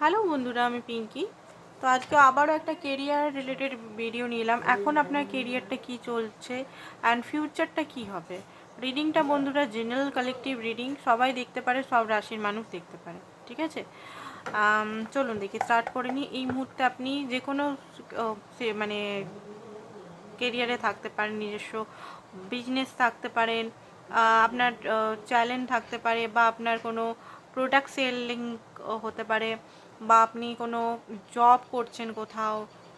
Hello বন্ধুরা, আমি পিঙ্কি। তো আজকে আবারও একটা কেরিয়ার রিলেটেড ভিডিও নিলাম। এখন আপনার কেরিয়ারটা কি চলছে অ্যান্ড ফিউচারটা কি হবে? রিডিংটা বন্ধুরা জেনারেল কালেকটিভ রিডিং সবাই দেখতে পারে, সব রাশির মানুষ দেখতে পারে, ঠিক আছে? চলুন দেখি স্টার্ট করে নিই। এই মুহূর্তে আপনি যে কোনো মানে কেরিয়ারে থাকতে পারেন, নিজস্ব বিজনেস থাকতে পারেন আপনার চ্যালেঞ্জ থাকতে পারে বা আপনার কোনো প্রোডাক্ট সেলিং হতে পারে। বা আপনি কোনো জব করছেন কোথাও,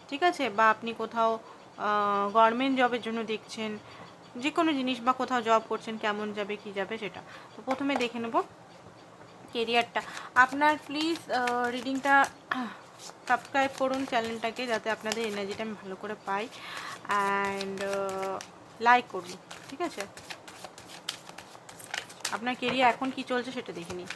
ঠিক আছে? বা আপনি কোথাও গভর্নমেন্ট জবের জন্য দেখছেন যে কোনো জিনিস বা কোথাও জব করছেন, কেমন যাবে, কি যাবে সেটা। তো প্রথমে দেখে নেব কেরিয়ারটা আপনার প্লিজ রিডিংটা সাবস্ক্রাইব করুন চ্যানেলটাকে যাতে আপনাদের এনার্জিটা আমি ভালো করে পাই। অ্যান্ড লাইক করুন, ঠিক আছে? আপনার কেরিয়ার এখন কি চলছে সেটা দেখে নিই।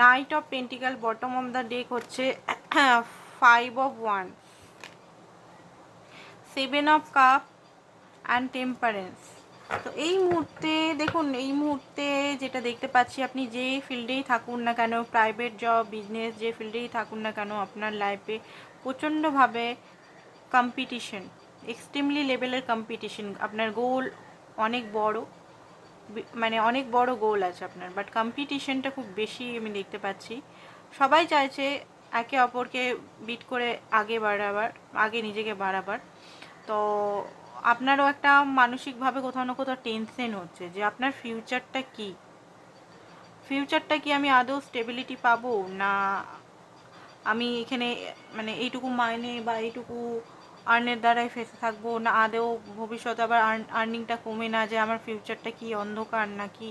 Knight of pentacles bottom of the deck হচ্ছে five of one seven of cups and temperance তো এই মুহূর্তে, দেখুন, এই মুহূর্তে যেটা দেখতে পাচ্ছি, আপনি যে ফিল্ডেই থাকুন না কেন প্রাইভেট জব বিজনেস যে ফিল্ডেই থাকুন না কেন, আপনার লাইফে প্রচণ্ডভাবে কম্পিটিশন এক্সট্রিমলি লেভেলের কম্পিটিশন আপনার গোল অনেক বড়। মানে অনেক বড় গোল আছে আপনার বাট কম্পিটিশনটা খুব বেশি আমি দেখতে পাচ্ছি। সবাই চাইছে একে অপরকে বিট করে আগে বাড়াবার, আগে নিজেকে বাড়াবার। তো আপনারও একটা মানসিকভাবে কোথাও না কোথাও টেনশন হচ্ছে যে আপনার ফিউচারটা কি? ফিউচারটা কি আমি আদৌ স্টেবিলিটি পাবো? না, আমি এখানে মানে এইটুকু মাইনে বা এইটুকু আর্নের দ্বারাই ফেসে থাকব, না আদেও ভবিষ্যতে আবার আর্নিংটা কমে না যে আমার ফিউচারটা কি অন্ধকার না কি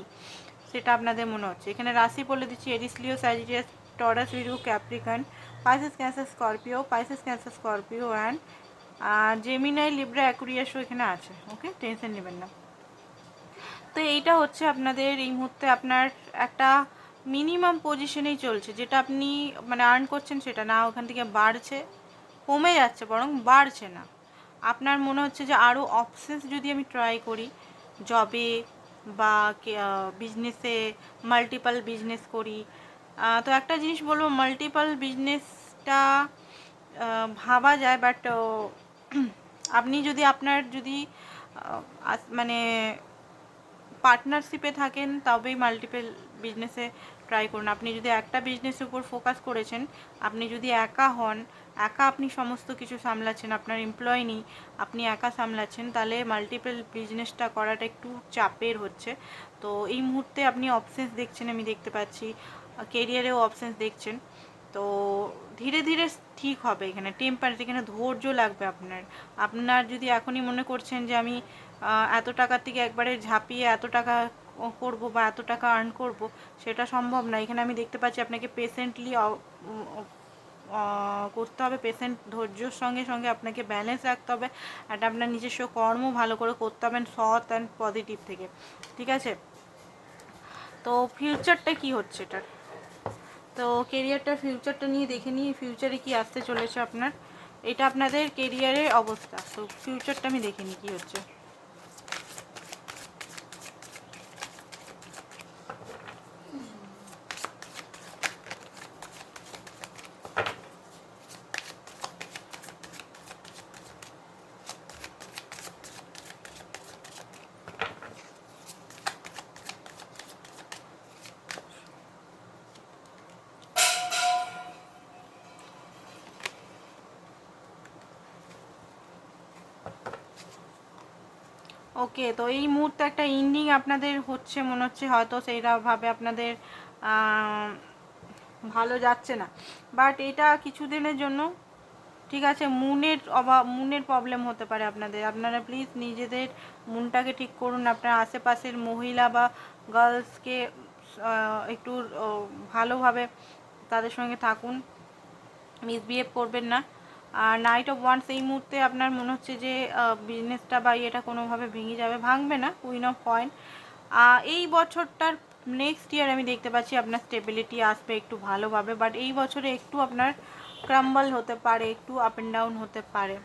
সেটা আপনাদের মনে হচ্ছে। এখানে রাশি বলে দিচ্ছি Aries Leo Sagittarius Taurus Virgo Capricorn, Pisces, Cancer, Scorpio, Pisces, Cancer, Scorpio and Gemini, Libra, অ্যাকুরিয়াসও এখানে আছে। ওকে টেনশন নেবেন না। তো এইটা হচ্ছে আপনাদের এই মুহূর্তে আপনার একটা মিনিমাম পজিশনেই চলছে। যেটা আপনি মানে আর্ন করছেন সেটা না, ওখান থেকে বাড়ছে। কমে যাচ্ছে, বরং বাড়ছে না। আপনার মনে হচ্ছে যে আরও অপশনস যদি আমি ট্রাই করি জবে বা বিজনেসে মাল্টিপাল বিজনেস করি তো একটা জিনিস বলব মাল্টিপাল বিজনেসটা ভাবা যায় বাট আপনি যদি আপনার যদি মানে পার্টনারশিপে থাকেন, তবেই মাল্টিপল বিজনেসে ট্রাই করুন। আপনি যদি একটা বিজনেসের উপর ফোকাস করেছেন, আপনি যদি একা হন একা আপনি সমস্ত কিছু সামলাচ্ছেন, আপনার এমপ্লয় নেই, আপনি একা সামলাচ্ছেন, তাহলে মাল্টিপল বিজনেসটা করাটা একটু চাপের হচ্ছে। তো এই মুহূর্তে আপনি অপশানস দেখছেন, আমি দেখতে পাচ্ছি কেরিয়ারেও অপশানস দেখছেন। তো ধীরে ধীরে ঠিক হবে এখানে টেম্পারেট এখানে ধৈর্য লাগবে আপনার। আপনার যদি এখনই মনে করছেন যে আমি এত টাকার থেকে একবারে ঝাঁপিয়ে এত টাকা করব বা এত টাকা আর্ন করব, সেটা সম্ভব না। এখানে আমি দেখতে পাচ্ছি আপনাকে পেশেন্টলি করতে হবে। পেশেন্ট ধৈর্যর সঙ্গে সঙ্গে আপনাকে ব্যালেন্স রাখতে হবে একটা আপনার নিজস্ব কর্ম ভালো করে করতে হবে সৎ অ্যান্ড পজিটিভ থেকে। ঠিক আছে? তো ফিউচারটা কি হচ্ছে এটার? তো কেরিয়ারটার ফিউচারটা নিয়ে দেখে নিই ফিউচারে কি আসতে চলেছে আপনার। এটা আপনাদের কেরিয়ারের অবস্থা। তো ফিউচারটা আমি দেখে নিই কী হচ্ছে। ওকে, তো এই মুহূর্তে একটা ইন্ডিং আপনাদের হচ্ছে, মনে হচ্ছে হয়তো সেইভাবে আপনাদের ভালো যাচ্ছে না। বাট এটা কিছুদিনের জন্য, ঠিক আছে, মুনের অভাব, মুনের প্রবলেম হতে পারে আপনাদের। আপনারা প্লিজ নিজেদের মুনটাকে ঠিক করুন। আপনার আশেপাশের মহিলা বা গার্লসকে একটু ভালোভাবে তাদের সঙ্গে থাকুন। মিসবিহেভ করবেন না। আর নাইট অফ ওয়ান্স এই মুহূর্তে আপনার মনে হচ্ছে যে বিজনেসটা বা ইয়েটা কোনোভাবে ভেঙে যাবে, ভাঙবে না কুইন অফ কয়েন এই বছরটার নেক্সট ইয়ার আমি দেখতে পাচ্ছি আপনার স্টেবিলিটি আসবে একটু ভালোভাবে বাট এই বছরে একটু আপনার ক্রাম্বল হতে পারে, একটু আপ অ্যান্ড ডাউন হতে পারে,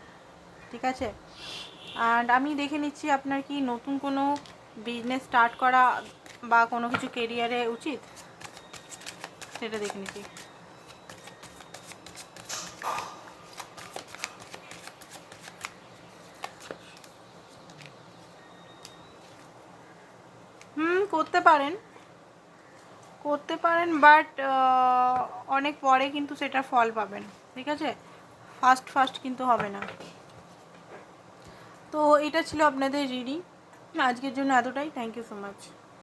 ঠিক আছে? অ্যান্ড আমি দেখে নিচ্ছি আপনার কি নতুন কোনো বিজনেস স্টার্ট করা বা কোনো কিছু কেরিয়ারে উচিত? সেটা দেখে নিচ্ছি। করতে পারেন। করতে পারেন বাট অনেক পরে কিন্তু সেটার ফল পাবেন, ঠিক আছে? ফার্স্ট ফার্স্ট কিন্তু হবে না। তো এটা ছিল আপনাদের রিডিং আজকের জন্য এতটাই। Thank you so much